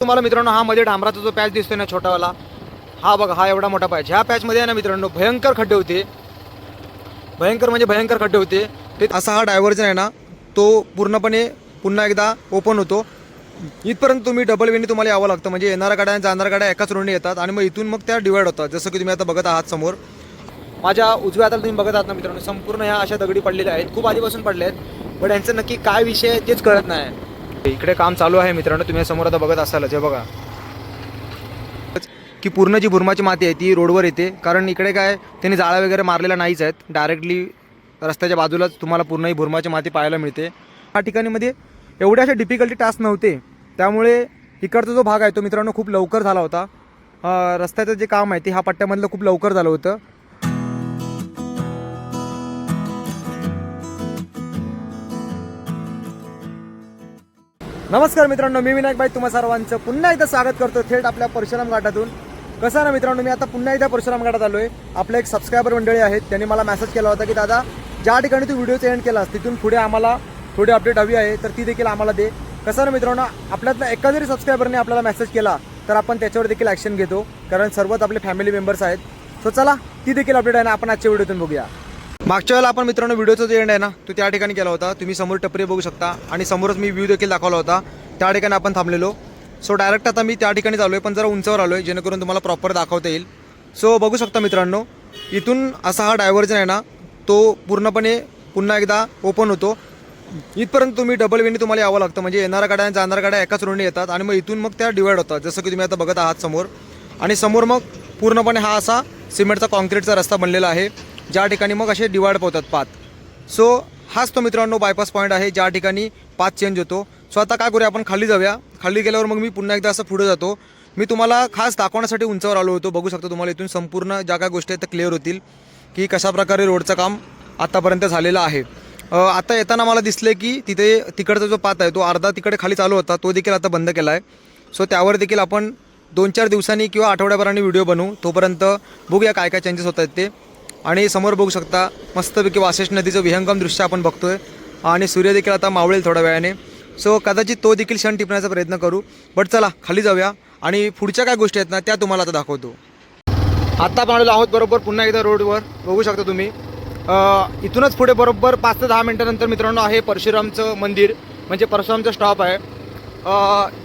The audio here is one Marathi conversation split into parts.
तुम्हाला मित्रांनो हा मध्ये डांबराचा जो पॅच दिसतोय ना छोटावाला हा बघा हा एवढा मोठा पॅच. ह्या पॅचमध्ये आहे ना मित्रांनो भयंकर खड्डे होते. भयंकर म्हणजे भयंकर खड्डे होते. ते असा हा डायव्हर्जन आहे ना तो पूर्णपणे पुन्हा एकदा ओपन होतो. इथपर्यंत तुम्ही डबल वेनी तुम्हाला यावं लागतं. म्हणजे येणाऱ्या गाड्या आणि जाणाऱ्या गाड्या एकाच रोडने येतात आणि मग इथून मग त्या डिवाइड होतात. जसं की तुम्ही आता बघत आहात समोर. माझ्या उजव्या हाताला तुम्ही बघत आहात ना मित्रांनो संपूर्ण ह्या अशा दगडी पडलेल्या आहेत. खूप आधीपासून पडल्या आहेत. पण यांचं नक्की काय विषय आहे तेच कळत नाही. इकडे काम चालू आहे मित्रांनो तुम्ही समोर आता बघत असालच हे बघा. की पूर्ण जी भुरमाची माती आहे ती रोडवर येते. कारण इकडे काय त्यांनी जाळा वगैरे मारलेला नाहीच आहेत. डायरेक्टली रस्त्याच्या बाजूलाच तुम्हाला पूर्ण ही भुरमाची माती पाहायला मिळते. या ठिकाणी मध्ये एवढे असे डिफिकल्टी टास्क नव्हते. त्यामुळे इकडचा जो भाग आहे तो मित्रांनो खूप लवकर झाला होता. रस्त्याचं जे काम आहे ते ह्या पट्ट्यामधलं खूप लवकर झालं होतं. नमस्कार मित्रांनो मी विनायक भाई तुम्हा सर्वांचं पुन्हा एकदा स्वागत करतो थेट आपल्या परशुराम घाटातून. कसं आहे ना मित्रांनो मी आता पुन्हा एकदा परशुराम घाटात आलोय. आपले एक सबस्क्रायबर मंडळी आहेत त्यांनी मला मेसेज केला होता की दादा ज्या ठिकाणी तू व्हिडिओ एंड केलास तिथून पुढे आम्हाला थोडी अपडेट हवी आहे तर ती देखील आम्हाला दे. कसं आहे ना मित्रांनो आपल्यातला एका जरी सबस्क्रायबरने आपल्याला मेसेज केला तर आपण त्याच्यावर देखील ॲक्शन घेतो कारण सर्वच आपले फॅमिली मेंबर्स आहेत. सो चला ती देखील अपडेट आहे ना आपण आजच्या व्हिडिओतून बघूया. मागच्या वेळेला आपण मित्रांनो व्हिडिओचा जो एंड आहे ना तो त्या ठिकाणी केला होता. तुम्ही समोर टपरी बघू शकता आणि समोरच मी व्ह्यू देखील दाखवला होता. त्या ठिकाणी आपण थांबलेलो. सो डायरेक्ट आता मी त्या ठिकाणी चालू आहे पण जरा उंचावर आलो आहे जेणेकरून तुम्हाला प्रॉपर दाखवता येईल. सो बघू शकता मित्रांनो इथून असा हा डायव्हर्जन आहे ना तो पूर्णपणे पुन्हा एकदा ओपन होतो. इथपर्यंत तुम्ही डबल वेनी तुम्हाला यावं लागतं. म्हणजे येणाऱ्या गाड्या आणि जाणाऱ्या गाड्या एकाच रोडने येतात आणि मग इथून मग त्या डिवाइड होतात. जसं की तुम्ही आता बघत आहात समोर. आणि समोर मग पूर्णपणे हा असा सिमेंटचा कॉन्क्रीटचा रस्ता बनलेला आहे. ज्या ठिकाणी मग असे डिवाइड होतात पात. सो हाच तो मित्रांनो बायपास पॉईंट आहे. ज्या ठिकाणी पात चेंज होतो. सो आता काय करूया आपण? खाली जाऊया. खाली गेल्यावर मग मी पुन्हा एकदा असं पुढे जातो. मी तुम्हाला खास दाखवण्यासाठी उंचावर आलो होतो. बघू शकतो तुम्हाला इथून संपूर्ण ज्या काय गोष्टी आहेत त्या क्लिअर होतील. की कशा प्रकारे रोडचं काम आत्तापर्यंत झालेलं आहे. आता येताना मला दिसले की तिथे तिकडचा जो पात आहे तो अर्धा तिकडे खाली चालू होता. तो देखील आता बंद केला आहे सो त्यावर देखील आपण दोन चार दिवसांनी किंवा आठवड्याभराने व्हिडिओ बनवू. तोपर्यंत बघूया काय काय चेंजेस होत आहेत ते. आणि समोर बघू शकता मस्तपैकी वासेश नदीचं विहंगम दृश्य आपण बघतोय. आणि सूर्य देखील आता मावळेल थोड्या वेळाने. सो कदाचित तो देखील क्षण टिपण्याचा प्रयत्न करू. बट चला खाली जाऊया. आणि पुढच्या काय गोष्टी आहेत ना त्या तुम्हाला आता दाखवतो. आत्ता आपण आहोत बरोबर पुन्हा एकदा रोडवर. बघू शकता तुम्ही. इथूनच पुढे बरोबर पाच ते दहा मिनटानंतर मित्रांनो आहे परशुरामचं मंदिर. म्हणजे परशुरामचं स्टॉप आहे.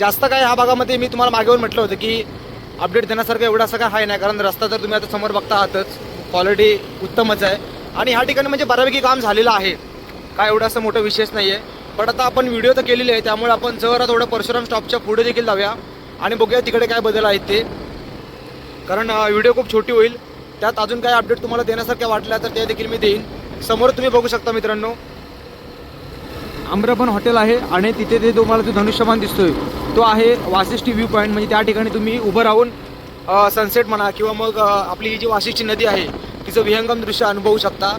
जास्त काय ह्या भागामध्ये मी तुम्हाला मागेवर म्हटलं होतं की अपडेट देण्यासारखं एवढं असं काय आहे नाही. कारण रस्ता तर तुम्ही आता समोर बघता आहातच क्वालिटी उत्तमच आहे. आणि ह्या ठिकाणी म्हणजे बऱ्यापैकी काम झालेलं आहे. काय एवढं असं मोठं विशेष नाही आहे पण आता आपण व्हिडिओ तर केलेले आहे त्यामुळे आपण जरा थोडं परशुराम स्टॉपच्या पुढे देखील जाऊया. आणि बघूया तिकडे काय बदल आहेत ते. कारण व्हिडिओ खूप छोटी होईल. त्यात अजून काय अपडेट तुम्हाला देण्यासारख्या वाटल्या तर त्या देखील मी देईन. समोर तुम्ही बघू शकता मित्रांनो. आम्रपण हॉटेल आहे आणि तिथे ते तुम्हाला जो धनुष्यबाण दिसतोय तो आहे वासिष्ठी व्ह्यू पॉईंट म्हणजे त्या ठिकाणी तुम्ही उभं राहून सनसेट म्हणा किंवा मग आपली ही जी वाशीची नदी आहे तिचं विहंगम दृश्य अनुभवू शकता.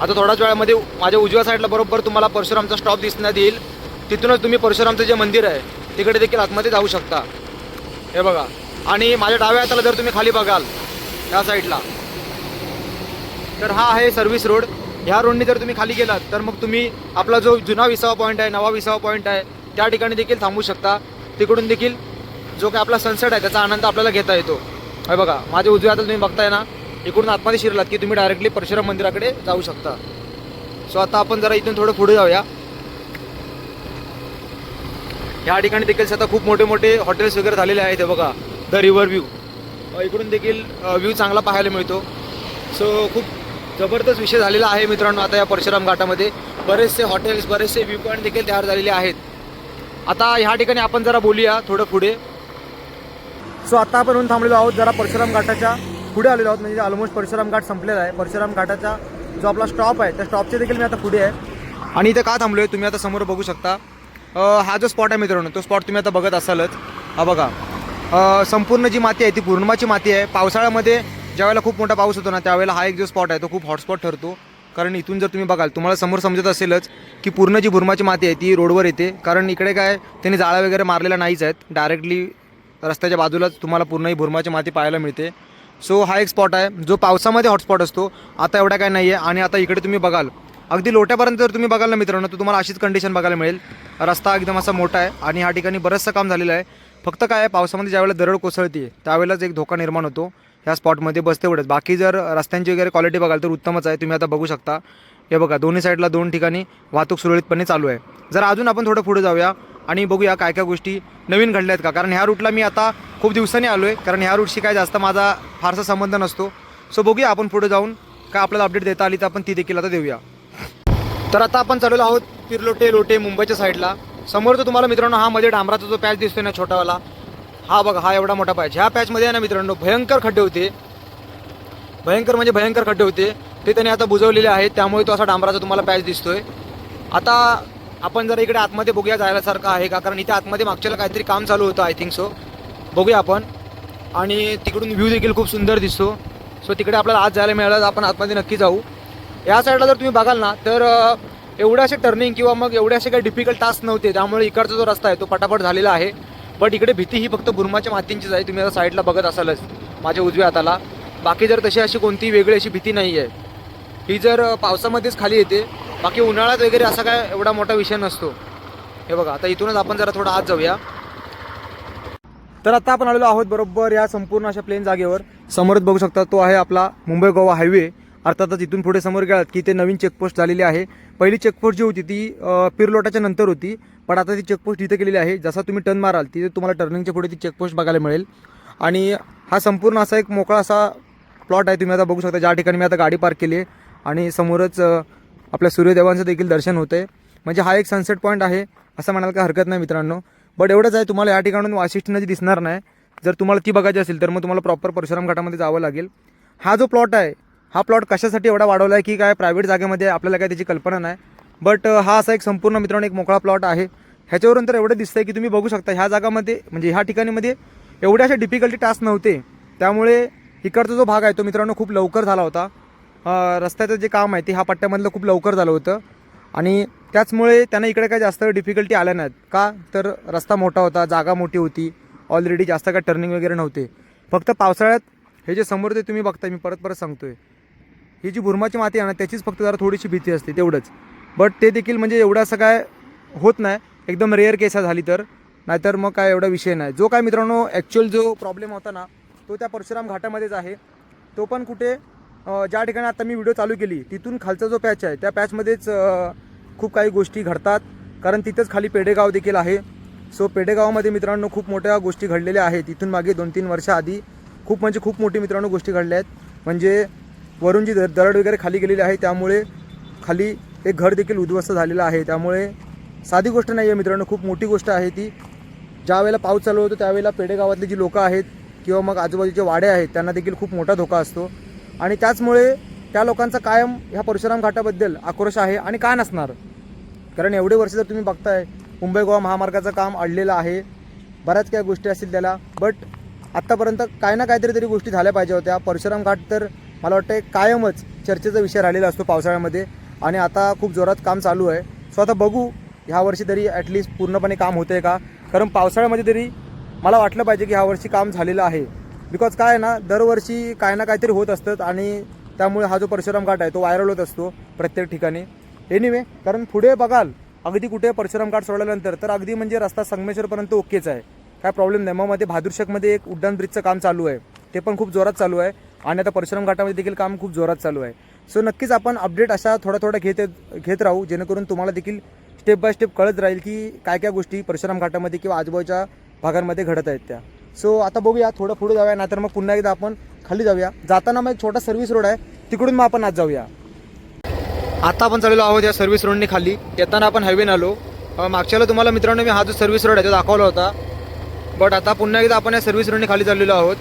आता थोड्याच वेळामध्ये माझ्या उजव्या साईडला बरोबर तुम्हाला परशुरामचा स्टॉप दिसण्यात येईल. तिथूनच तुम्ही परशुरामचं जे मंदिर आहे तिकडे देखील आतमध्ये जाऊ शकता. हे बघा. आणि माझ्या डाव्या हाताला जर तुम्ही खाली बघाल या साईडला तर हा आहे सर्व्हिस रोड ह्या रोडनी जर तुम्ही खाली गेलात तर मग तुम्ही आपला जो जुना विसावा पॉईंट आहे नवा विसावा पॉईंट आहे त्या ठिकाणी देखील थांबू शकता. तिकडून देखील जो काही आपला सनसेट आहे त्याचा आनंद आपल्याला घेता येतो. हे बघा माझ्या उजव्या हातात तुम्ही बघताय ना इकडून आतमध्ये शिरलात की तुम्ही डायरेक्टली परशुराम मंदिराकडे जाऊ शकता. सो आता आपण जरा इथून थोडं पुढे जाऊया. ह्या ठिकाणी देखील आता खूप मोठे मोठे हॉटेल्स वगैरे झालेले आहेत हे बघा. द रिव्हर व्ह्यू इकडून देखील व्ह्यू चांगला पाहायला मिळतो. सो खूप जबरदस्त विषय झालेला आहे मित्रांनो आता या परशुराम घाटामध्ये. बरेचसे हॉटेल्स बरेचसे व्ह्यू पॉईंट देखील तयार झालेले आहेत. आता ह्या ठिकाणी आपण जरा बोलूया थोडं पुढे. सो आता आपण थांबलेलो आहोत. जरा परशुराम घाटाच्या पुढे आलेलो आहोत. म्हणजे ऑलमोस्ट परशुराम घाट संपलेला आहे. परशुराम घाटाचा जो आपला स्टॉप आहे त्या स्टॉपचे देखील मी आता पुढे आहे. आणि इथे का थांबलोय तुम्ही आता समोर बघू शकता. हा जो स्पॉट आहे मित्रांनो तो स्पॉट तुम्ही आता बघत असालच. हा बघा. संपूर्ण जी माती आहे ती पूर्णमाची माती आहे. पावसाळ्यामध्ये ज्यावेळेला खूप मोठा पाऊस होतो ना त्यावेळेला हा एक जो स्पॉट आहे तो खूप हॉटस्पॉट ठरतो. कारण इथून जर तुम्ही बघाल तुम्हाला समोर समजत असेलच की पूर्ण जी भुरमाची माती आहे ती रोडवर येते. कारण इकडे काय त्यांनी जाळ्या वगैरे मारलेल्या नाहीच आहेत. डायरेक्टली रस्त्याच्या बाजूलाच तुम्हाला पूर्णही भुरमाची माती पाहायला मिळते. सो हा एक स्पॉट आहे. जो पावसामध्ये हॉटस्पॉट असतो आता एवढा काय नाही आहे आणि आता इकडे तुम्ही बघाल. अगदी लोट्यापर्यंत जर तुम्ही बघाल ना मित्रांनो तर तुम्हाला अशीच कंडिशन बघायला मिळेल. रस्ता एकदम असा मोठा आहे आणि ह्या ठिकाणी बरंचसं काम झालेलं आहे. फक्त काय आहे पावसामध्ये ज्यावेळेला दरड कोसळते त्यावेळेलाच एक धोका निर्माण होतो. ह्या स्पॉटमध्ये बसते एवढंच बाकी जर रस्त्यांची वगैरे क्वालिटी बघाल तर उत्तमच आहे. तुम्ही आता बघू शकता. हे बघा दोन्ही साईडला दोन ठिकाणी वाहतूक सुरळीतपणे चालू आहे. जर अजून आपण थोडं पुढे जाऊया. आणि बघूया काय काय गोष्टी नवीन घडल्या आहेत का? कारण ह्या रूटला मी आता खूप दिवसांनी आलो आहे कारण ह्या रूटशी काय जास्त माझा फारसा संबंध नसतो. सो बघूया आपण पुढे जाऊन काय आपल्याला अपडेट देता आली तर आपण ती देखील आता देऊया. तर आता आपण चालवलो आहोत तिरलोटे लोटे मुंबईच्या साईडला समोर तो तुम्हाला मित्रांनो हा मध्ये डांबराचा जो पॅच दिसतोय ना छोटावाला हा बघा हा एवढा मोठा पॅच ह्या पॅचमध्ये आहे ना मित्रांनो भयंकर खड्डे होते. भयंकर म्हणजे भयंकर खड्डे होते. ते त्यांनी आता बुजवलेले आहेत. त्यामुळे तो असा डांबराचा तुम्हाला पॅच दिसतोय. आता आपण जर इकडे आतमध्ये बघूया जायलासारखं आहे का? कारण इथे आतमध्ये मागच्याला काहीतरी काम चालू होतं आय थिंक सो बघूया आपण. आणि तिकडून व्ह्यू देखील खूप सुंदर दिसतो. सो तिकडे आपल्याला आज जायला मिळालं तर आपण आतमध्ये नक्की जाऊ. या साईडला जर तुम्ही बघाल ना तर एवढे असे टर्निंग किंवा मग एवढे असे काही डिफिकल्ट टास्क नव्हते. त्यामुळे इकडचा जो रस्ता आहे तो पटापट झालेला आहे. बट इकडे भीती ही फक्त बुरमाच्या मातींचीच आहे. तुम्ही आता साईडला बघत असालच माझ्या उजव्या हाताला. बाकी जर तशी अशी कोणतीही वेगळी अशी भीती नाही आहे ही जर पावसामध्येच खाली येते बाकी उन्हाळ्यात वगैरे असा काय एवढा मोठा विषय नसतो. हे बघा आता इथूनच आपण जरा थोडं आत जाऊया. तर आता आपण आलेलो आहोत बरोबर या संपूर्ण अशा प्लेन जागेवर. समोरच बघू शकता तो आहे आपला मुंबई गोवा हायवे अर्थातच इथून पुढे समोर गेलात की ते नवीन चेकपोस्ट झालेली आहे. पहिली चेकपोस्ट जी होती ती पिरलोटाच्या नंतर होती. पण आता ती चेकपोस्ट इथे केलेली आहे. जसा तुम्ही टर्न माराल तिथे तुम्हाला टर्निंगच्या पुढे ती चेकपोस्ट बघायला मिळेल. आणि हा संपूर्ण असा एक मोकळा असा प्लॉट आहे. तुम्ही आता बघू शकता ज्या ठिकाणी मी आता गाडी पार्क केली आहे. आणि समोरच आपल्या सूर्यदेवांचं देखील दर्शन होतं आहे म्हणजे हा एक सनसेट पॉईंट आहे असं म्हणायला का हरकत नाही मित्रांनो. बट एवढंच आहे तुम्हाला या ठिकाणून वाशिष्ठी नदी दिसणार नाही. जर तुम्हाला ती बघायची असेल तर मग तुम्हाला प्रॉपर परशुराम घाटामध्ये जावं लागेल. हा जो प्लॉट आहे हा प्लॉट कशासाठी एवढा वाढवला आहे की काय प्रायव्हेट जागेमध्ये आपल्याला काय त्याची कल्पना नाही. बट हा असा एक संपूर्ण मित्रांनो एक मोकळा प्लॉट आहे. ह्याच्यावरून तर एवढं दिसतंय की तुम्ही बघू शकता ह्या जागामध्ये म्हणजे ह्या ठिकाणीमध्ये एवढ्या अशा डिफिकल्टी टास्क नव्हते. त्यामुळे इकडचा जो भाग आहे तो मित्रांनो खूप लवकर झाला होता. रस्त्याचं जे काम आहे ते ह्या पट्ट्यामधलं खूप लवकर झालं होतं. आणि त्याचमुळे त्यांना इकडे काय जास्त डिफिकल्टी आल्या नाहीत. का? तर रस्ता मोठा होता जागा मोठी होती. ऑलरेडी जास्त काय टर्निंग वगैरे नव्हते. फक्त पावसाळ्यात हे जे समोर ते तुम्ही बघताय मी परत परत सांगतो आहे ही जी भुरमाची माती आहे ना त्याचीच फक्त जरा थोडीशी भीती असते तेवढंच. बट ते देखील म्हणजे एवढं असं काय होत नाही. एकदम रेअर केस झाली तर. नाहीतर मग काय एवढा विषय नाही. जो काय मित्रांनो ॲक्च्युअल जो प्रॉब्लेम होता ना तो त्या परशुराम घाटामध्येच आहे. तो पण कुठे ज्या ठिकाणी आता मी व्हिडिओ चालू केली तिथून खालचा जो पॅच आहे त्या पॅचमध्येच खूप काही गोष्टी घडतात. कारण तिथंच खाली पेडेगाव देखील आहे. सो पेडेगावामध्ये मित्रांनो खूप मोठ्या गोष्टी घडलेल्या आहेत. इथून मागे दोन तीन वर्षाआधी खूप म्हणजे खूप मोठी मित्रांनो गोष्टी घडल्या आहेत. म्हणजे वरून जी दरड वगैरे खाली गेलेली आहे त्यामुळे खाली एक घर देखील उद्ध्वस्त झालेलं आहे. त्यामुळे साधी गोष्ट नाही आहे मित्रांनो खूप मोठी गोष्ट आहे ती. ज्या वेळेला पाऊस चालू होतो त्यावेळेला पेडेगावातली जी लोकं आहेत किंवा मग आजूबाजूचे वाडे आहेत त्यांना देखील खूप मोठा धोका असतो. आणि त्याचमुळे त्या लोकांचा कायम ह्या परशुराम घाटाबद्दल आक्रोश आहे आणि का नसणार? कारण एवढे वर्ष जर तुम्ही बघताय मुंबई गोवा महामार्गाचं काम अडलेलं आहे बऱ्याच काही गोष्टी असतील त्याला बट आत्तापर्यंत काय ना काहीतरी तरी गोष्टी झाल्या पाहिजे होत्या. परशुराम घाट तर मला वाटतं कायमच चर्चेचा विषय राहिलेला असतो पावसाळ्यामध्ये आणि आता खूप जोरात काम चालू आहे. सो आता बघू ह्या वर्षी तरी ॲटलिस्ट पूर्णपणे काम होतं आहे का? कारण पावसाळ्यामध्ये तरी मला वाटलं पाहिजे की ह्या वर्षी काम झालेलं आहे. बिकॉज काय आहे ना दरवर्षी काय ना काहीतरी होत असतं आणि त्यामुळे हा जो परशुराम घाट आहे तो व्हायरल होत असतो प्रत्येक ठिकाणी. एनिवे कारण पुढे बघाल अगदी कुठे परशुराम घाट सोडल्यानंतर तर अगदी म्हणजे रस्ता संगमेश्वरपर्यंत ओकेच आहे. काय प्रॉब्लेम नाही. मग मध्ये भादुरशकमध्ये एक उड्डाण ब्रिजचं काम चालू आहे. ते पण खूप जोरात चालू आहे आणि आता परशुराम घाटामध्ये देखील काम खूप जोरात चालू आहे. सो नक्कीच आपण अपडेट अशा थोड्या थोड्या घेत घेत राहू जेणेकरून तुम्हाला देखील स्टेप बाय स्टेप कळत राहील की काय काय गोष्टी परशुराम घाटामध्ये किंवा आजूबाजूच्या भागांमध्ये घडत आहेत त्या. सो आता बघूया थोडं पुढे जाऊया नाहीतर मग पुन्हा एकदा आपण खाली जाऊया. जाताना मग एक छोटा सर्व्हिस रोड आहे. तिकडून मग आपण आज जाऊया. आता आपण चाललेलो आहोत या सर्व्हिस रोडने खाली. येताना आपण हायवेने आलो. मागच्याला तुम्हाला मित्रांनो मी हा जो सर्व्हिस रोड आहे तो दाखवला होता. बट आता पुन्हा एकदा आपण या सर्व्हिस रोडने खाली चाललेलो आहोत.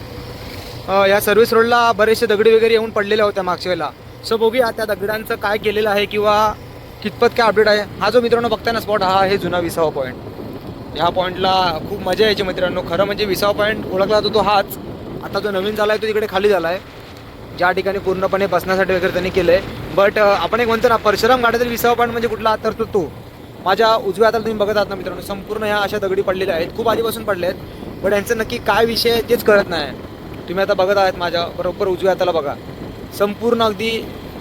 या सर्व्हिस रोडला बरेचसे दगडी वगैरे येऊन पडलेल्या होत्या मागच्या वेळेला सो बघूया त्या दगडांचं काय केलेलं आहे किंवा कितपत काय अपडेट आहे. हा जो मित्रांनो बघताय ना स्पॉट हा आहे जुना विसावा पॉईंट ह्या पॉईंटला खूप मजा यायची मित्रांनो. खरं म्हणजे विसावा पॉईंट ओळखला जातो तो हाच. आता जो नवीन झाला आहे तो तिकडे खाली झाला आहे ज्या ठिकाणी पूर्णपणे बसण्यासाठी वगैरे त्यांनी केलं आहे बट आपण एक म्हणतो ना परशुराम घाटातील विसावा पॉईंट म्हणजे कुठला? तर तो तो. माझ्या उजव्या हाताला तुम्ही बघत आहात ना मित्रांनो संपूर्ण ह्या अशा दगडी पडलेल्या आहेत. खूप आधीपासून पडले आहेत बट यांचं नक्की काय विषय आहे तेच कळत नाही. तुम्ही आता बघत आहात माझ्या बरोबर उजव्या हाताला बघा. संपूर्ण अगदी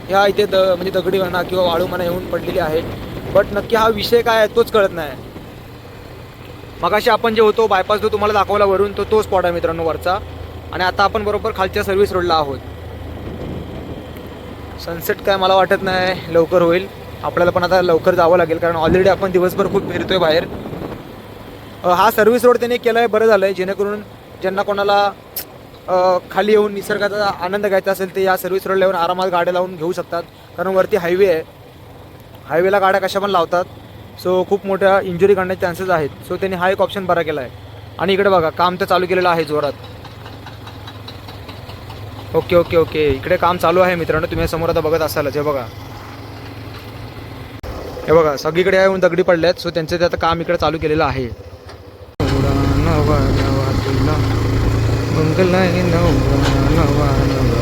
ह्या इथे द म्हणजे दगडी म्हणा किंवा वाळू म्हणा येऊन पडलेली आहे बट नक्की हा विषय काय आहे तोच कळत नाही. मगाशी आपण जे होतो बायपास जो तुम्हाला दाखवला वरून तो तो स्पॉट आहे मित्रांनो वरचा. आणि आता आपण बरोबर खालच्या सर्व्हिस रोडला आहोत. सनसेट काय मला वाटत नाही लवकर होईल. आपल्याला पण आता लवकर जावं लागेल कारण ऑलरेडी आपण दिवसभर खूप फिरतोय बाहेर. हा सर्व्हिस रोड त्याने केला आहे बरं झालं आहे जेणेकरून ज्यांना कोणाला खाली येऊन निसर्गाचा आनंद घ्यायचा असेल ते या सर्व्हिस रोडला येऊन आरामात गाड्या लावून घेऊ शकतात. कारण वरती हायवे आहे. हायवेला गाड्या कशा पण लावतात. सो खूप मोठ्या इंजुरी करण्याचे चान्सेस आहेत. सो त्यांनी हा एक ऑप्शन बरा केला आहे आणि इकडे बघा काम तर चालू केलेलं आहे जोरात. ओके ओके ओके इकडे काम चालू आहे मित्रांनो तुम्ही समोर आता बघत असालच हे बघा. हे बघा सगळीकडे येऊन दगडी पडल्यात. सो त्यांचं ते आता काम इकडे चालू केलेलं आहे. नवा नवा तुला मंगलाय नवरा नवा नवा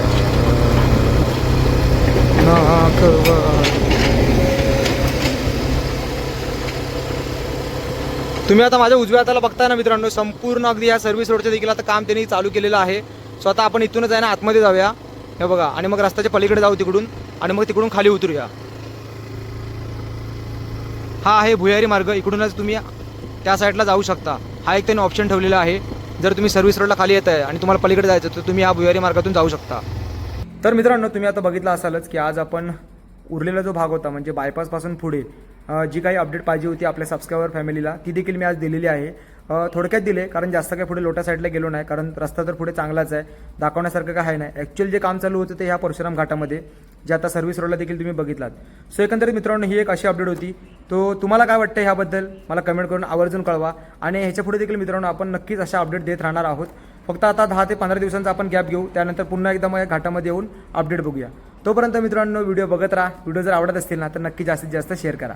नागवा तुम्ही आता माझ्या उजव्या हाताला बघताय ना मित्रांनो संपूर्ण अगदी या सर्व्हिस रोडचे देखील आता काम त्यांनी चालू केलेलं आहे. सो आता आपण इथूनच आहे ना आतमध्ये जाऊया. हे बघा आणि मग रस्त्याच्या पलीकडे जाऊ तिकडून आणि मग तिकडून खाली उतरूया. हा आहे भुयारी मार्ग इकडूनच तुम्ही त्या साईडला जाऊ शकता. हा एक त्यांनी ऑप्शन ठेवलेला आहे. जर तुम्ही सर्व्हिस रोडला खाली येत आहे आणि तुम्हाला पलीकडे जायचं तर तुम्ही या भुयारी मार्गातून जाऊ शकता. तर मित्रांनो तुम्ही आता बघितलं असालच की आज आपण उरलेला जो भाग होता म्हणजे बायपासपासून पुढे जी काही अपडेट पाहिजे होती आपल्या सबस्क्रायबर फॅमिलीला ती देखील मी आज दिलेली आहे. थोडक्यात दिले कारण जास्त काही पुढे लोटा साईडला गेलो नाही कारण रस्ता तर पुढे चांगलाच आहे. दाखवण्यासारखं काय आहे नाही. ॲक्च्युअल जे काम चालू होतं ते ह्या परशुराम घाटामध्ये जे आता सर्व्हिस रोडला देखील तुम्ही बघितलात. सो एकंदरीत मित्रांनो ही एक अशी अपडेट होती. तो तुम्हाला काय वाटतं ह्याबद्दल? मला कमेंट करून आवर्जून कळवा. आणि ह्याच्या पुढे देखील मित्रांनो आपण नक्कीच अशा अपडेट देत राहणार आहोत. फक्त आता दहा ते पंधरा दिवसांचा आपण गॅप घेऊ. त्यानंतर पुन्हा एकदा मग या घाटामध्ये येऊन अपडेट बघूया. तोपर्यंत मित्रांनो व्हिडिओ बघत राहा. व्हिडिओ जर आवडत असतील ना तर नक्की जास्तीत जास्त शेअर करा.